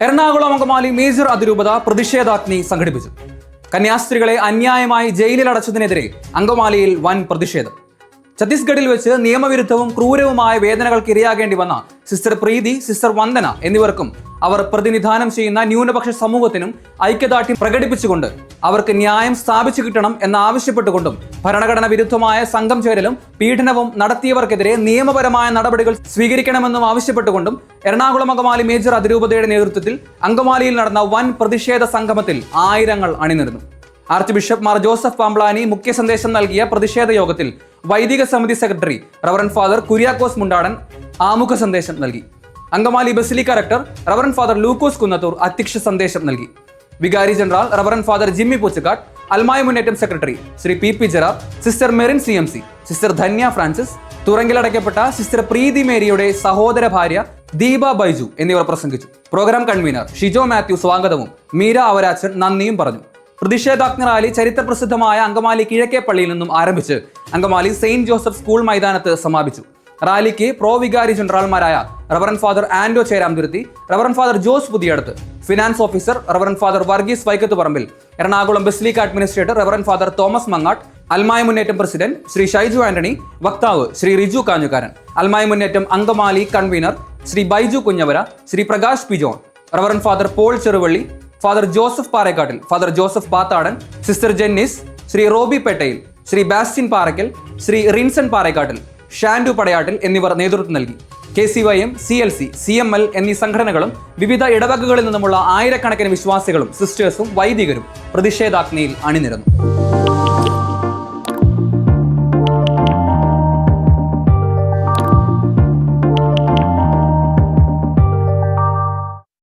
Ernakulam Angamaly major അതിരൂപത പ്രതിഷേധാഗ്നി സംഘടിപ്പിച്ചു. കന്യാസ്ത്രീകളെ അന്യായമായി ജയിലിൽ അടച്ചതിനെതിരെ അങ്കമാലിയിൽ വൻ പ്രതിഷേധം. ഛത്തീസ്ഗഡിൽ വെച്ച് നിയമവിരുദ്ധവും ക്രൂരവുമായ വേദനകൾക്ക് ഇരയാകേണ്ടി വന്ന സിസ്റ്റർ പ്രീതി സിസ്റ്റർ വന്ദന എന്നിവർക്കും അവർ പ്രതിനിധാനം ചെയ്യുന്ന ന്യൂനപക്ഷ സമൂഹത്തിനും ഐക്യദാർഢ്യം പ്രകടിപ്പിച്ചുകൊണ്ട് അവർക്ക് ന്യായം സ്ഥാപിച്ചു കിട്ടണം എന്നാവശ്യപ്പെട്ടുകൊണ്ടും ഭരണഘടന വിരുദ്ധമായ സംഘം ചേരലും പീഡനവും നടത്തിയവർക്കെതിരെ നിയമപരമായ നടപടികൾ സ്വീകരിക്കണമെന്നും ആവശ്യപ്പെട്ടുകൊണ്ടും എറണാകുളം അങ്കമാലി മേജർ അതിരൂപതയുടെ നേതൃത്വത്തിൽ അങ്കമാലിയിൽ നടന്ന വൻ പ്രതിഷേധ സംഗമത്തിൽ ആയിരങ്ങൾ അണിനിരന്നു. ആർച്ച് ബിഷപ്പ് മാർ ജോസഫ് പാംബ്ലാനി മുഖ്യ സന്ദേശം നൽകിയ പ്രതിഷേധ യോഗത്തിൽ വൈദിക സമിതി secretary reverend father Kuriakose Mundadan ആമുഖ സന്ദേശം നൽകി. Angamaly basilica rector reverend father Lukose Kunnathur അധ്യക്ഷ സന്ദേശം നൽകി. വികാരി general reverend father Jimmy Poochakkattu അൽമായ മുന്നേറ്റം secretary Shri P P Jarab sister Merin C M C sister Dhanya Francis തുറങ്കിലടയ്ക്കപ്പെട്ട sister Preethi മേരിയുടെ സഹോദര ഭാര്യ ദീപ ബൈജു എന്നിവർ പ്രസംഗിച്ചു. പ്രോഗ്രാം കൺവീനർ ഷിജോ മാത്യു സ്വാഗതവും മീര അവരാച്ചൻ നന്ദിയും പറഞ്ഞു. പ്രതിഷേധാഗ്നി റാലി ചരിത്രപ്രസിദ്ധമായ അങ്കമാലി കിഴക്കേ പള്ളിയിൽ നിന്നും ആരംഭിച്ച് അങ്കമാലി സെയിന്റ് ജോസഫ് സ്കൂൾ മൈതാനത്ത് സമാപിച്ചു. റാലിക്ക് പ്രോ വികാരി ജനറൽമാരായ reverend father Ando Cheramthuruthy reverend father Jose Puthiyedath finance officer reverend father Varghese Vaikath Parambil Ernakulam basilica administrator reverend father Thomas Mangattu അൽമായ മുന്നേറ്റം പ്രസിഡന്റ് ശ്രീ ഷൈജു ആന്റണി വക്താവ് ശ്രീ റിജു കാഞ്ഞുകാരൻ അൽമായ മുന്നേറ്റം Angamaly convener Shri Baiju Kunjavara Shri Prakash P John reverend father Paul Cheruvally father Joseph Parekkattil father Joseph Pathadan sister Jennis Shri Robby Pettayil Shri Bastin Parakkal Shri Rinson Parekkattil Shandu Padayattil എന്നിവർ നേതൃത്വം നൽകി. K C Y M C L C C M L എന്നീ സംഘടനകളും വിവിധ ഇടവകകളിൽ നിന്നുമുള്ള ആയിരക്കണക്കിന് വിശ്വാസികളും സിസ്റ്റേഴ്സും വൈദികരും പ്രതിഷേധാഗ്നിയിൽ അണിനിരന്നു.